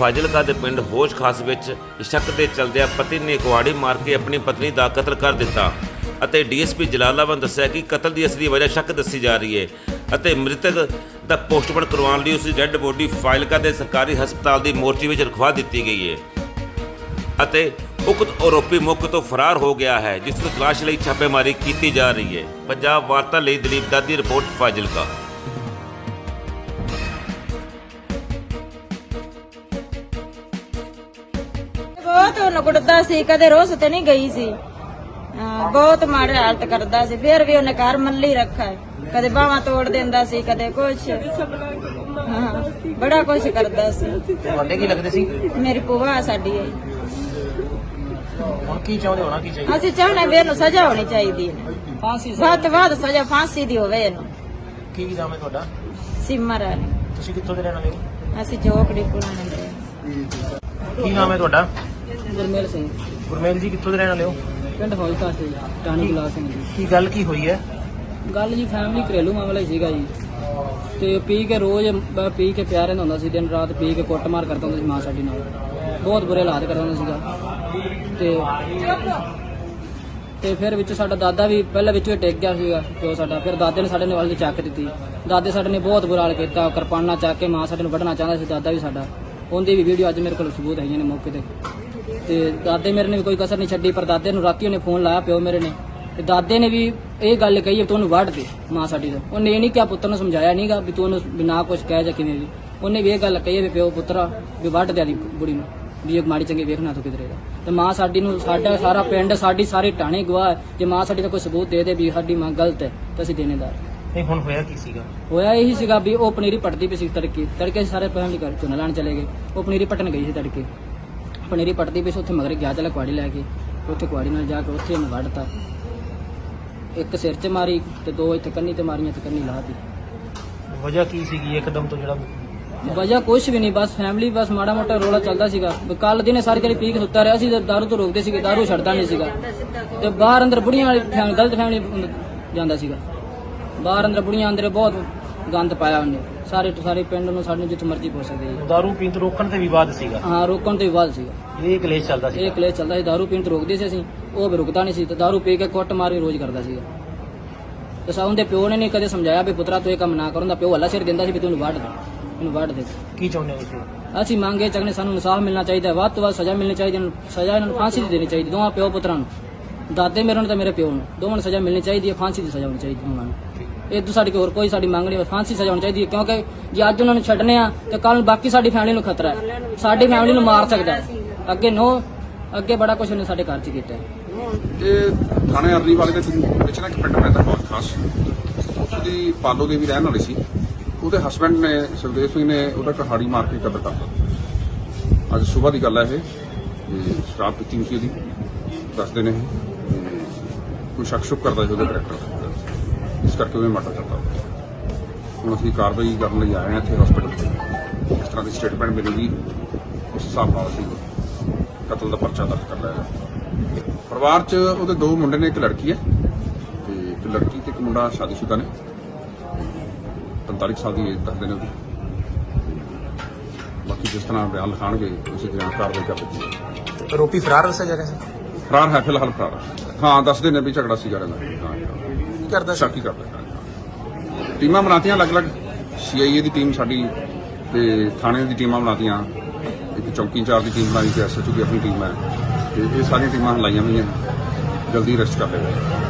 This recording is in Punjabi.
ਫਾਜ਼ਿਲਕਾ ਦੇ ਪਿੰਡ ਹੋਸ਼ ਖਾਸ ਵਿੱਚ ਸ਼ੱਕ ਦੇ ਚਲਦਿਆਂ ਪਤੀ ਨੇ ਕੁਹਾੜੀ ਮਾਰ ਕੇ ਆਪਣੀ ਪਤਨੀ ਦਾ ਕਤਲ ਕਰ ਦਿੱਤਾ ਅਤੇ ਡੀਐਸਪੀ ਜਲਾਲਾਬਾਦ ਨੇ ਦੱਸਿਆ ਕਿ ਕਤਲ ਦੀ ਅਸਲੀ ਵਜ੍ਹਾ ਸ਼ੱਕ ਦੱਸੀ ਜਾ ਰਹੀ ਹੈ ਅਤੇ ਮ੍ਰਿਤਕ ਦਾ ਪੋਸਟਮਾਰਟਮ ਕਰਵਾਉਣ ਲਈ ਉਸ ਦੀ ਡੈੱਡ ਬੋਡੀ ਫਾਜ਼ਿਲਕਾ ਦੇ ਸਰਕਾਰੀ ਹਸਪਤਾਲ ਦੀ ਮੋਰਚੀ ਵਿੱਚ ਰਖਵਾ ਦਿੱਤੀ ਗਈ ਹੈ ਅਤੇ ਉਕਤ ਆਰੋਪੀ ਮੌਕੇ ਤੋਂ ਫਰਾਰ ਹੋ ਗਿਆ ਹੈ, ਜਿਸ ਨੂੰ ਤਲਾਸ਼ ਲਈ ਛਾਪੇਮਾਰੀ ਕੀਤੀ ਜਾ ਰਹੀ ਹੈ। ਪੰਜਾਬ ਵਾਰਤਾ ਲਈ ਦਲੀਪ ਦਾਦੀ ਰਿਪੋਰਟ ਫਾਜ਼ਿਲਕਾ। ਬਹੁਤ ਉਹਨੂੰ ਕੁੱਟਦਾ ਸੀ ਕਦੇ ਰੋਸ ਤੇ ਨਹੀਂ ਗਈ ਸੀ। ਹਾਂ, ਬਹੁਤ ਮਾੜੇ ਹਾਲਤ ਕਰਦਾ ਸੀ ਫਿਰ ਵੀ ਉਹਨੇ ਘਰ ਮੱਲੀ ਰੱਖਾ ਹੈ। ਕਦੇ ਬਾਹਾਂ ਤੋੜ ਦਿੰਦਾ ਸੀ ਕਦੇ ਕੁਛ। ਹਾਂ ਬੜਾ ਕੁਛ ਕਰਦਾ ਸੀ। ਤੁਹਾਡੇ ਕੀ ਲੱਗਦੇ ਸੀ? ਮੇਰੀ ਭੂਆ ਸਾਡੀ। ਹੈ ਹੁਣ ਕੀ ਚਾਹੁੰਦੇ ਹੋਣਾ ਕੀ ਚਾਹੀਦਾ? ਅਸੀਂ ਚਾਹੁੰਦੇ ਵੀ ਇਹਨੂੰ ਸਜ਼ਾ ਹੋਣੀ ਚਾਹੀਦੀ ਹੈ। ਫਾਂਸੀ ਵੱਧ ਤੋਂ ਵੱਧ ਸਜ਼ਾ ਫਾਂਸੀ ਦੀ ਹੋਵੇ ਇਹਨੂੰ। ਕੀ ਨਾਮ ਹੈ ਤੁਹਾਡਾ? ਸਿਮਰ ਵਾਲੀ ਤੁਸੀਂ ਕਿੱਥੋਂ ਦੇ ਰਹਿਣ ਵਾਲੇ ਹੋ? ਅਸੀਂ ਚੋਕੜੀ ਪੁਰਾਣੇ ਦੇ। ਕੀ ਨਾਮ ਹੈ ਤੁਹਾਡਾ? ਗੁਰਮੇਲ ਸਿੰਘ। ਗੁਰਮੇਲ ਜੀ ਕਿੱਥੋਂ ਦੇ ਰਹਿਣ ਵਾਲੇ ਹੋ? ਪਿੰਡ ਹੌਲਕਾ ਸੇ ਟਾਣੀ ਗੁਲਾਬ ਸਿੰਘ ਜੀ। ਕੀ ਗੱਲ ਕੀ ਹੋਈ ਹੈ? ਗੱਲ ਜੀ ਫੈਮਿਲੀ ਘਰੇਲੂ ਮਾਮਲਾ ਹੀ ਸੀਗਾ ਜੀ। ਤੇ ਪੀ ਕੇ ਰੋਜ਼ ਬ- ਪੀ ਕੇ ਪਿਆ ਰਹਿੰਦਾ ਹੁੰਦਾ ਸੀ ਦਿਨ ਰਾਤ ਪੀ ਕੇ ਕੁੱਟਮਾਰ ਕਰਦਾ ਹੁੰਦਾ ਸੀ ਮਾਂ ਸਾਡੀ ਨਾਲ। ਬਹੁਤ ਬੁਰੇ ਹਾਲਾਤ ਕਰਦਾ ਹੁੰਦਾ ਸੀਗਾ। ਤੇ ਤੇ ਫਿਰ ਵਿੱਚ ਸਾਡਾ ਦਾਦਾ ਵੀ ਪਹਿਲਾਂ ਵਿੱਚ ਹੀ ਟਿਕ ਗਿਆ ਸੀਗਾ ਪਿਓ ਸਾਡਾ ਫਿਰ ਦਾਦੇ ਨੇ ਸਾਡੇ ਨੇ ਵਾਲੀ ਚੱਕ ਦਿੱਤੀ। ਦਾਦੇ ਸਾਡੇ ਨੇ ਬਹੁਤ ਬੁਰਾ ਹਾਲ ਕੀਤਾ ਕਿਰਪਾਨਾਂ ਚੱਕ ਕੇ ਮਾਂ ਸਾਡੇ ਨੂੰ ਵੱਢਣਾ ਚਾਹੁੰਦਾ ਸੀ ਦਾਦਾ ਵੀ ਸਾਡਾ। ਉਹਦੀ ਵੀ ਵੀਡੀਓ ਅੱਜ ਮੇਰੇ ਕੋਲ ਸਬੂਤ ਹੈਗੀਆਂ ਨੇ ਮੌਕੇ ਤੇ। ਤੇ ਦਾਦੇ ਮੇਰੇ ਨੇ ਵੀ ਕੋਈ ਕਸਰ ਨਹੀਂ ਛੱਡੀ, ਪਰ ਦਾਦੇ ਨੂੰ ਰਾਤੀ ਉਹਨੇ ਫੋਨ ਲਾਇਆ, ਪਿਓ ਮੇਰੇ ਨੇ। ਤੇ ਦਾਦੇ ਨੇ ਵੀ ਇਹ ਗੱਲ ਕਹੀ ਤੂੰ ਉਹਨੂੰ ਵੱਢ ਦੇ, ਮਾਂ ਸਾਡੀ ਦਾ ਉਹਨੇ ਇਹ ਨਹੀਂ ਕਿਹਾ ਪੁੱਤਰ ਨੂੰ ਸਮਝਾਇਆ ਨਹੀਂਗਾ ਵੀ ਤੂੰ ਉਹਨੂੰ ਬਿਨਾ ਕੁਝ ਕਹਿ ਜਾ ਕਿਵੇਂ ਵੀ। ਉਹਨੇ ਵੀ ਇਹ ਗੱਲ ਕਹੀ ਵੀ ਪਿਓ, ਪੁੱਤਰਾ ਵੀ ਵੱਢ ਦੇ ਦੀ ਬੁੜੀ ਨੂੰ, ਵੀ ਇਹ ਮਾੜੀ ਚੰਗੀ ਵੇਖਣਾ ਤੂੰ ਕਿਧਰੇ ਦਾ। ਤੇ ਮਾਂ ਸਾਡੀ ਨੂੰ, ਸਾਡਾ ਸਾਰਾ ਪਿੰਡ, ਸਾਡੀ ਸਾਰੀ ਟਾਣੇ ਗਵਾਹ ਜੇ ਮਾਂ ਸਾਡੀ ਦਾ ਕੋਈ ਸਬੂਤ ਦੇ ਦੇ ਵੀ ਸਾਡੀ ਮਾਂ ਗਲਤ ਹੈ, ਤਾਂ ਅਸੀਂ ਦੇਣੇਦਾਰ। ਨਹੀਂ ਹੁਣ ਹੋਇਆ ਕੀ ਸੀਗਾ? ਹੋਇਆ ਇਹੀ ਸੀਗਾ ਵੀ ਉਹ ਪਨੀਰੀ ਪਟਦੀ ਪਈ ਸੀ ਤੜਕੇ। ਤੜਕੇ ਸਾਰੇ ਫੈਮਿਲੀ ਘਰ ਚੋਂ ਲੈਣ ਚਲੇ ਗਏ। ਉਹ ਪਨੀਰੀ ਪਟਣ ਗਈ ਸੀ ਤੜਕੇ। ਪਨੀਰੀ ਪਟਦੀ ਪਈ ਸੀ ਉੱਥੇ ਮਗਰ ਗਿਆ ਚਲਾ ਕੁਆੜੀ ਲੈ ਕੇ। ਉੱਥੇ ਕੁਆੜੀ ਨਾਲ ਜਾ ਕੇ ਉੱਥੇ ਉਹਨੂੰ ਵੱਢਤਾ ਇੱਕ ਸਿਰ 'ਚ ਮਾਰੀ ਤੇ ਦੋ ਇੱਥੇ ਕੰਨੀ ਤੇ ਮਾਰੀਆਂ ਤੇ ਕੰਨੀ ਲਾਤੀ ਵਜ੍ਹਾ ਕੀ ਸੀਗੀ ਇੱਕਦਮ ਤੋਂ ਜਿਹੜਾ ਵਜ੍ਹਾ ਕੁਛ ਵੀ ਨਹੀਂ ਬਸ ਫੈਮਿਲੀ ਬਸ ਮਾੜਾ ਮੋਟਾ ਰੋਲਾ ਚੱਲਦਾ ਸੀਗਾ। ਕੱਲ ਦਿਨੇ ਸਾਰੀ ਦਿਹਾੜੀ ਪੀ ਕੇ ਸੁੱਤਾ ਰਿਹਾ ਸੀ ਤੇ ਦਾਰੂ ਤੋਂ ਰੋਕਦੇ ਸੀਗੇ ਦਾਰੂ ਛੱਡਦਾ ਨਹੀਂ ਸੀਗਾ। ਤੇ ਬਾਹਰ ਅੰਦਰ ਬੁੜੀਆਂ ਵਾਲੀ ਗਲਤ ਫੈਮਿਲੀ ਜਾਂਦਾ ਸੀਗਾ। ਬਾਹਰ ਅੰਦਰ ਬੁੜੀਆਂ ਅੰਦਰ ਬਹੁਤ ਗੰਦ ਪਾਇਆ ਉਹਨੇ। ਸਾਰੇ ਸਾਰੇ ਪਿੰਡ ਨੂੰ ਸਾਡੇ ਨੂੰ ਜਿੱਥੇ ਮਰਜ਼ੀ ਪਹੁੰਚ ਸਕਦੇ ਜੀ। ਦਾਰੂ ਪੀਣ ਤੋਂ ਰੋਕਣ ਤੇ ਵਿਵਾਦ ਸੀਗਾ? ਹਾਂ ਰੋਕਣ ਤੋਂ ਬਾਅਦ ਸੀਗਾ। ਇਹ ਕਲੇਸ਼ ਚੱਲਦਾ ਸੀ ਇਹ ਕਲੇਸ਼ ਚੱਲਦਾ ਸੀ ਦਾਰੂ ਪੀਣ ਤੋਂ ਰੋਕਦੇ ਸੀ ਅਸੀਂ ਉਹ ਵੀ ਰੁਕਦਾ ਨਹੀਂ ਸੀ ਤੇ ਦਾਰੂ ਪੀ ਕੇ ਕੁੱਟ ਮਾਰ ਕੇ ਰੋਜ਼ ਕਰਦਾ ਸੀਗਾ। ਤੇ ਸਾਉਂ ਦੇ ਪਿਓ ਨੇ ਨਹੀਂ ਕਦੇ ਸਮਝਾਇਆ ਵੀ ਪੁੱਤਰਾ ਤੂੰ ਇਹ ਕੰਮ ਨਾ ਕਰਨ ਦਾ ਪਿਓ ਹੱਲਾ ਸਿਰ ਦਿੰਦਾ ਸੀ ਵੀ ਤੂੰ ਵੱਢ ਦੇ ਇਹਨੂੰ ਵੱਢ ਦੇ। ਕੀ ਚਾਹੁੰਦੇ ਹੋ ਤੁਸੀਂ? ਅਸੀਂ ਮੰਗੇ ਚੱਕਨੇ ਸਾਨੂੰ ਇਨਸਾਫ ਮਿਲਣਾ ਚਾਹੀਦਾ ਵੱਧ ਤੋਂ ਵੱਧ ਸਜ਼ਾ ਮਿਲਣੀ ਚਾਹੀਦੀ ਸਜ਼ਾ ਇਹਨਾਂ ਨੂੰ ਫਾਂਸੀ ਦੇਣੀ ਚਾਹੀਦੀ ਦੋਵਾਂ ਪਿਓ ਪੁੱਤਰਾਂ ਨੂੰ। ਦਾਦੇ ਮੇਰੇ ਨੂੰ ਤੇ ਮੇਰੇ ਪਿਓ ਨੂੰ। ਦੋਵਾਂ ਨੂੰ ਸਜ਼ਾ ਮਿਲਣੀ ਚਾਹੀਦੀ ਹੈ ਫਾਂਸੀ ਦੀ ਸਜ਼ਾ ਹੋਣੀ ਚਾਹੀਦੀ ਹੈ ਉਹਨਾਂ ਨੂੰ। ਇਹ ਤੋਂ ਸਾਡੀ ਹੋਰ ਕੋਈ ਸਾਡੀ ਮੰਗ ਨਹੀਂ ਫਾਂਸੀ ਸਜ਼ਾ ਹੋਣੀ ਚਾਹੀਦੀ ਹੈ ਕਿਉਂਕਿ ਜੇ ਅੱਜ ਉਹਨਾਂ ਨੂੰ ਛੱਡਨੇ ਆ ਤੇ ਕੱਲ ਬਾਕੀ ਸਾਡੀ ਫੈਮਿਲੀ ਨੂੰ ਖਤਰਾ ਹੈ। ਸਾਡੀ ਫੈਮਿਲੀ ਨੂੰ ਮਾਰ ਸਕਦਾ ਹੈ। ਅੱਗੇ ਨੋ ਅੱਗੇ ਬੜਾ ਕੁਝ ਉਹਨੇ ਸਾਡੇ ਘਰ 'ਚ ਕੀਤਾ ਹੈ। ਇਹ ਥਾਣੇ ਅਰਲੀ ਵਾਲੇ ਦੇ ਵਿੱਚ ਨਾ ਇੱਕ ਪਿੰਡ ਪੈਂਦਾ ਬਹੁਤ ਖਾਸ ਉਹਦੀ ਪਾਲੋ ਦੇ ਵੀ ਰਹਿਣ ਵਾਲੀ ਸੀ। ਉਹਦੇ ਹਸਬੰਡ ਨੇ ਸੁਖਦੇਵ ਸਿੰਘ ਨੇ ਉਹਦਾ ਕਹਾੜੀ ਮਾਰ ਕੇ ਕਤਲ ਕਰਤਾ। ਅੱਜ ਸਵੇਰ ਦੀ ਗੱਲ ਹੈ ਇਹ ਸ਼ਰਾਬ ਪੀਤੀ ਸੀ ਉਹਦੀ। ਦੱਸਦੇ ਨੇ ਇਹ। ਤੇ ਕੋਈ ਸ਼ੱਕ ਸ਼ੁਕ ਕਰਦਾ ਸੀ ਉਹਦੇ ਕਰੈਕਟਰ ਇਸ ਕਰਕੇ ਉਹਨੇ ਮਰਡਰ ਕਰਤਾ ਹੁਣ ਅਸੀਂ ਕਾਰਵਾਈ ਕਰਨ ਲਈ ਆਏ ਹਾਂ ਇੱਥੇ ਹਸਪੀਟਲ ਇਸ ਤਰ੍ਹਾਂ ਦੀ ਸਟੇਟਮੈਂਟ ਮਿਲੇਗੀ, ਉਸ ਹਿਸਾਬ ਨਾਲ ਅਸੀਂ ਕਤਲ ਦਾ ਪਰਚਾ ਦਰਜ ਕਰ ਲਿਆ ਹੈ ਪਰਿਵਾਰ 'ਚ ਉਹਦੇ ਦੋ ਮੁੰਡੇ ਨੇ, ਇੱਕ ਲੜਕੀ ਹੈ, ਤੇ ਇੱਕ ਲੜਕੀ ਤੇ ਇੱਕ ਮੁੰਡਾ ਸ਼ਾਦੀशुदा ਨੇ। 45 ਸਾਲ ਦੀ ਏਜ ਦੱਸਦੇ ਨੇ ਉਹਦੀ। ਬਾਕੀ ਜਿਸ ਤਰ੍ਹਾਂ ਬਿਆਨ ਲਿਖਾਣਗੇ, ਉਸੇ ਤਰ੍ਹਾਂ ਕਾਰਵਾਈ ਕਰ ਦਿੱਤੀ ਆਰੋਪੀ ਫਰਾਰ ਦੱਸਿਆ ਜਾ ਰਿਹਾ ਸੀ ਫਰਾਰ ਹੈ ਫਿਲਹਾਲ ਫਰਾਰ ਹੈ। ਹਾਂ ਦੱਸਦੇ ਨੇ ਵੀ ਝਗੜਾ ਸੀਗਾ ਇਹਨਾਂ ਦਾ ਹਾਂ। ਕੀ ਕਰਦਾ ਸੀ। ਸ਼ੱਕੀ ਕਰਦੇ। ਹਾਂ। ਟੀਮਾਂ ਬਣਾਤੀਆਂ ਅਲੱਗ-ਅਲੱਗ। ਸੀਆਈਏ ਦੀ ਟੀਮ ਸਾਡੀ ਤੇ ਥਾਣੇ ਦੀ ਟੀਮਾਂ ਬਣਾਤੀਆਂ। ਇੱਕ ਚੌਕੀ ਇੰਚਾਰਜ ਦੀ ਟੀਮ ਬਣਾਈ ਤੇ ਐਸਐਚਓ ਦੀ ਆਪਣੀ ਟੀਮ ਹੈ। ਤੇ ਇਹ ਸਾਰੀਆਂ ਟੀਮਾਂ ਲਾਈਆਂ ਹੋਈਆਂ। ਜਲਦੀ ਅਰੈਸਟ ਕਰ ਲਏਗਾ